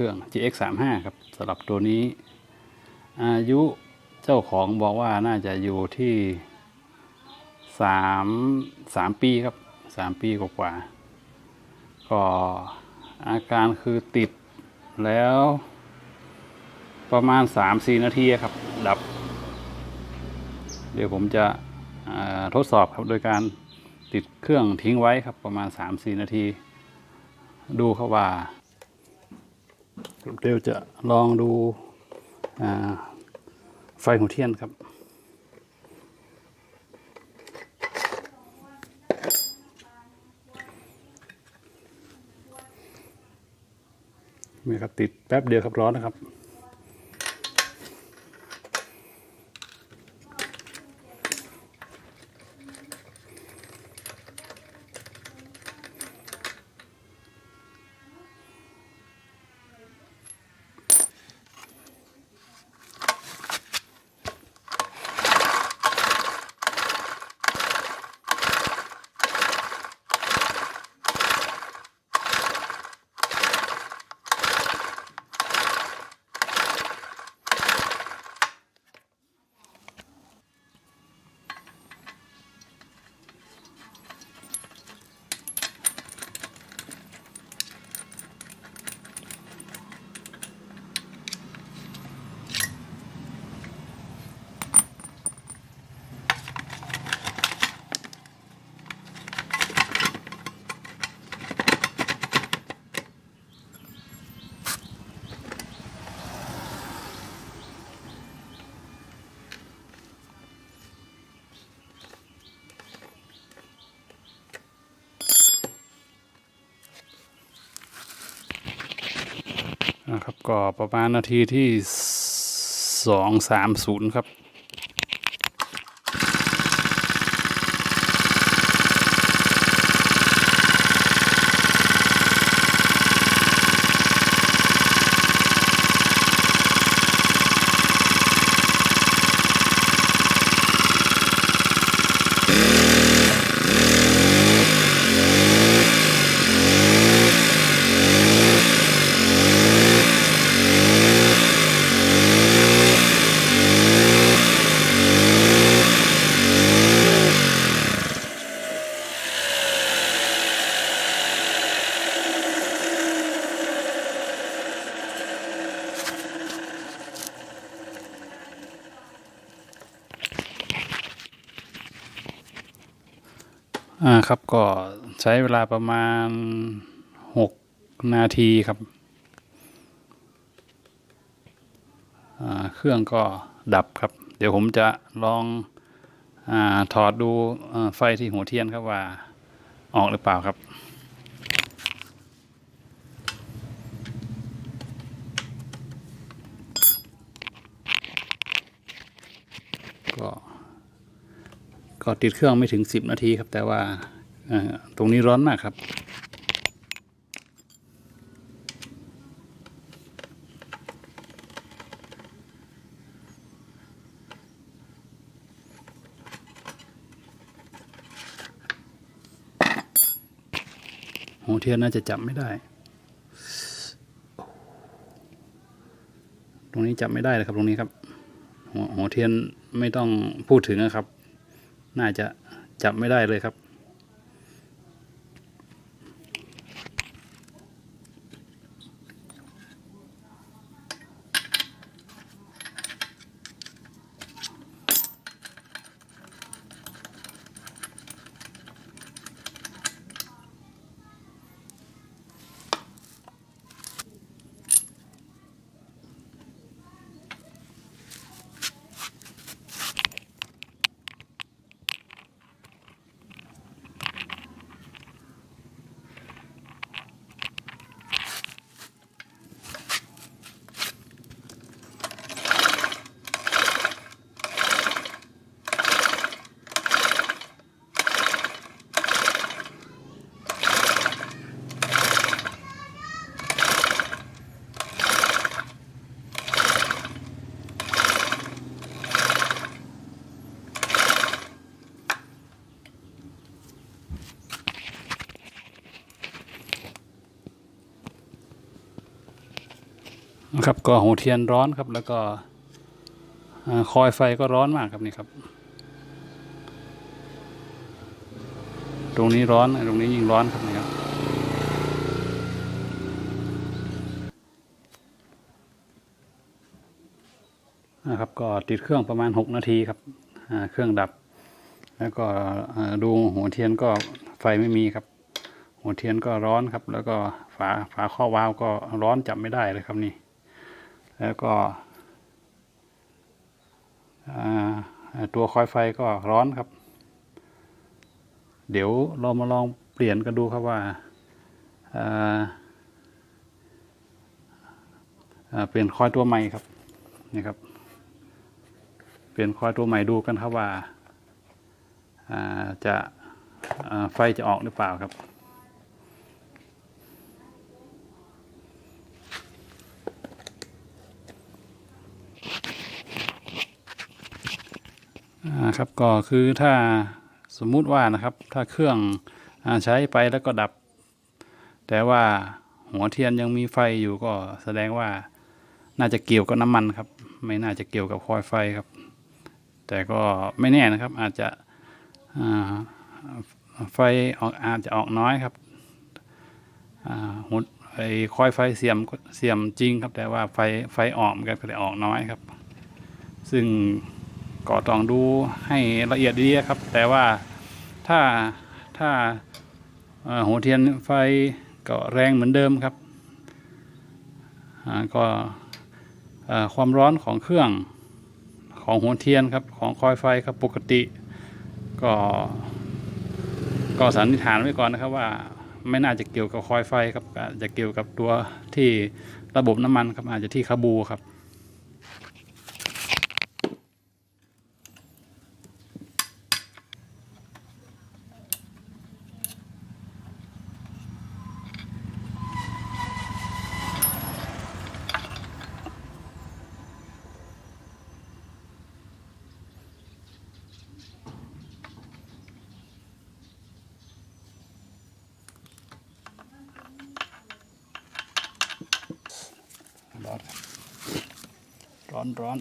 เครื่อง GX 3 5ครับสำหรับตัวนี้ อายุเจ้าของบอกว่าน่าจะอยู่ที่สามสามปีครับสามปีกว่าๆก็อาการคือติดแล้ว ประมาณ3-4นาทีครับ ดับ เดี๋ยวผมจะทดสอบครับโดยการติดเครื่องทิ้งไว้ครับประมาณ3-4นาที ดูครับว่า เดี๋ยวจะลองดูไฟหัวเทียนครับ นี่ครับติดแป๊บเดียวครับร้อนนะครับ นะครับก็ประมาณนาทีที่สองสามศูนย์ครับ อ่าครับก็ใช้เวลาประมาณหกนาทีครับอ่าเครื่องก็ดับครับ เดี๋ยวผมจะลองอาถอดดูอ่าไฟที่หัวเทียนครับว่าออกหรือเปล่าครับก็ ก็ติดเครื่องไม่ถึงสิบนาทีครับ แต่ว่าตรงนี้ร้อนมากครับ หัวเทียนน่าจะจับไม่ได้ ตรงนี้จับไม่ได้เลยครับตรงนี้ครับ หัวเทียนไม่ต้องพูดถึงนะครับ น่าจะจับไม่ได้เลยครับ นะครับก็หัวเทียนร้อนครับ แล้วก็คอยไฟก็ร้อนมากครับนี่ครับ ตรงนี้ร้อนตรงนี้ยิ่งร้อนครับนี่ครับนะครับก็ติดเครื่องประมาณ 6 นาทีครับเครื่องดับ แล้วก็ดูหัวเทียนก็ไฟไม่มีครับ หัวเทียนก็ร้อนครับ แล้วก็ฝาฝาข้อวาล์วก็ร้อนจับไม่ได้เลยครับนี่ แล้วก็ตัวคอยไฟก็ร้อนครับ เดี๋ยวเรามาลองเปลี่ยนกันดูครับว่าาาเปลี่ยนคอยตัวใหม่ครับนี่ครับ เปลี่ยนคอยตัวใหม่ดูกันครับว่าาจะาไฟจะออกหรือเปล่าครับ ครับก็คือถ้าสมมุติว่านะครับถ้าเครื่องอใช้ไปแล้วก็ดับ แต่ว่าหัวเทียนยังมีไฟอยู่ก็แสดงว่าน่าจะเกี่ยวกับน้ำมันครับ ไม่น่าจะเกี่ยวกับคอยไฟครับ แต่ก็ไม่แน่นะครับอาจจะไฟออกอาจจะออกน้อยครับหุดไอ้คอยไฟเสียมเสียมจริงครับ แต่ว่าไฟไฟออกมันก็เลยออกน้อยครับ ซึ่ง ก็ต้องดูให้ละเอียดดีครับ แต่ว่าถ้าถ้าหัวเทียนไฟก็แรงเหมือนเดิมครับก็ความร้อนของเครื่องของหัวเทียนครับของคอยไฟครับปกติก็ก็สันนิษฐานไว้ก่อนนะครับว่าไม่น่าจะเกี่ยวกับคอยไฟครับอาจจะเกี่ยวกับตัวที่ระบบน้ำมันครับอาจจะที่คาบูครับ ร้อนร้อน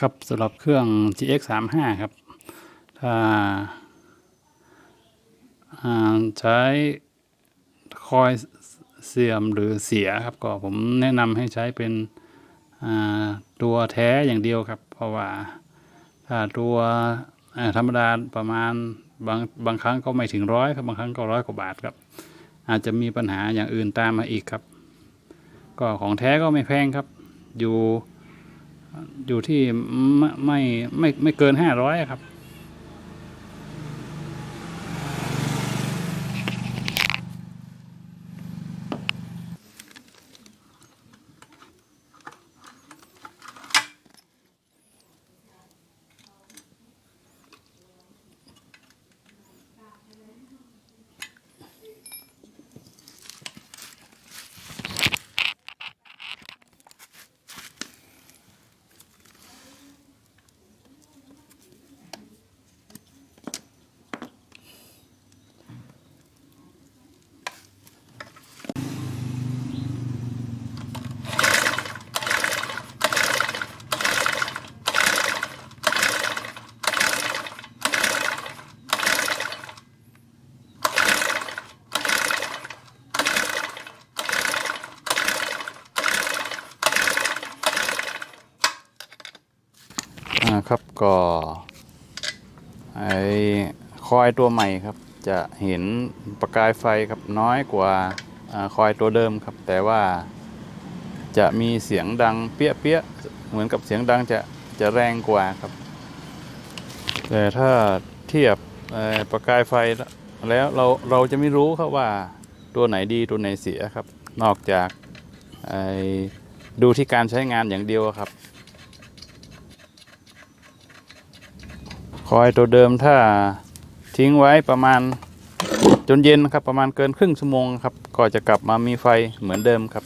ครับสำหรับเครื่อง GX 3 5ครับ ถ้าใช้คอยเสื่อมหรือเสียครับ ก็ผมแนะนำให้ใช้เป็นตัวแท้อย่างเดียวครับ เพราะว่าถ้าตัวธรรมดาประมาณบางบางครั้งก็ไม่ถึงร้อยครับบางครั้งก็ร้อยกว่าบาทครับ อาจจะมีปัญหาอย่างอื่นตามมาอีกครับ ก็ของแท้ก็ไม่แพงครับ อยู่ อยู่ที่ไม่ไม่ไม่เกินห้าร้อยครับ ก็ไอคอยตัวใหม่ครับ จะเห็นประกายไฟครับน้อยกว่าคอยตัวเดิมครับ แต่ว่าจะมีเสียงดังเปี้ยเปี้ยๆเหมือนกับเสียงดังจะจะแรงกว่าครับ แต่ถ้าเทียบประกายไฟแล้วเราเราจะไม่รู้ครับว่าตัวไหนดีตัวไหนเสียครับ นอกจากดูที่การใช้งานอย่างเดียวครับ คอยตัวเดิมถ้าทิ้งไว้ประมาณจนเย็นครับประมาณเกินครึ่งชั่วโมงครับก็จะกลับมามีไฟเหมือนเดิมครับ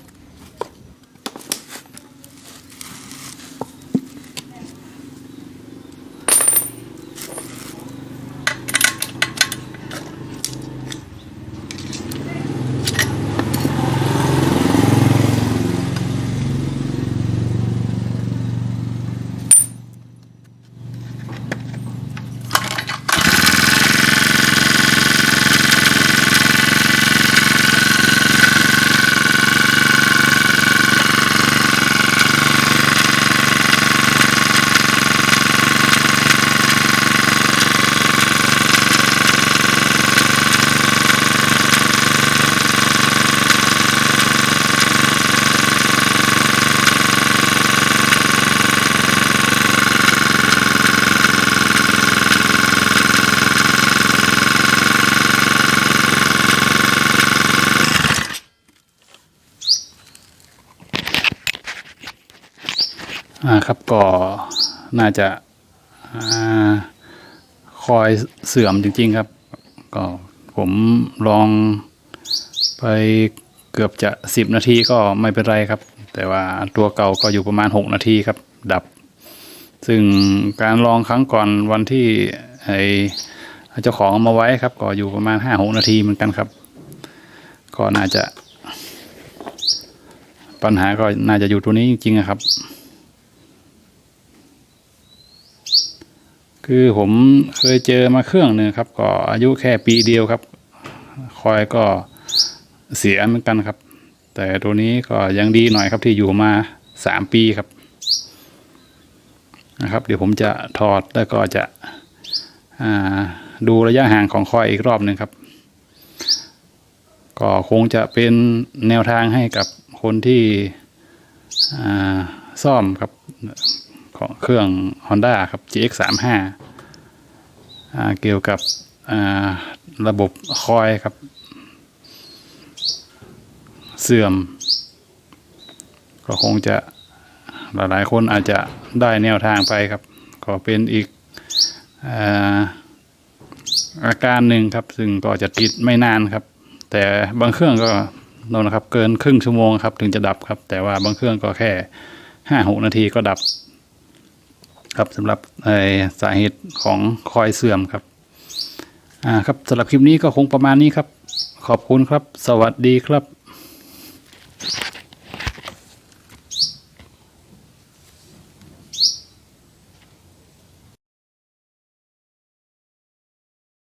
อ่าครับก็น่าจะอาคอยเสื่อมจริง ๆ ครับ ก็ผมลองไปเกือบจะสิบนาทีก็ไม่เป็นไรครับ แต่ว่าตัวเก่าก็อยู่ประมาณหกนาทีครับ ดับ ซึ่งการลองครั้งก่อนวันที่ไอเจ้าของมาไว้ครับ ก็อยู่ประมาณห้าหกนาทีเหมือนกันครับ ก็น่าจะ ปัญหาก็น่าจะอยู่ตัวนี้จริงๆครับ คือผมเคยเจอมาเครื่องหนึ่งครับ ก็อายุแค่ปีเดียวครับ คอยก็เสียเหมือนกันครับ แต่ตัวนี้ก็ยังดีหน่อยครับที่อยู่มาสามปีครับนะครับ เดี๋ยวผมจะถอดแล้วก็จะดูระยะห่างของคอยอีกรอบหนึ่งครับ ก็คงจะเป็นแนวทางให้กับคนที่ซ่อมครับ ของเครื่อง Honda ครับ GX35 อ่าเกี่ยวกับระบบคอยครับ เสื่อม ก็คงจะหลายๆคนอาจจะได้แนวทางไปครับ ก็เป็นอีกอาการหนึ่งครับ ซึ่งก็จะติดไม่นานครับ แต่บางเครื่องก็โน่นนะครับ เกินครึ่งชั่วโมงครับ ถึงจะดับครับ แต่ว่าบางเครื่องก็แค่ห้าหกนาทีก็ดับ ครับสำหรับสาเหตุของคอยเสื่อมครับอ่าครับสำหรับคลิปนี้ก็คงประมาณนี้ครับ ขอบคุณครับ สวัสดีครับ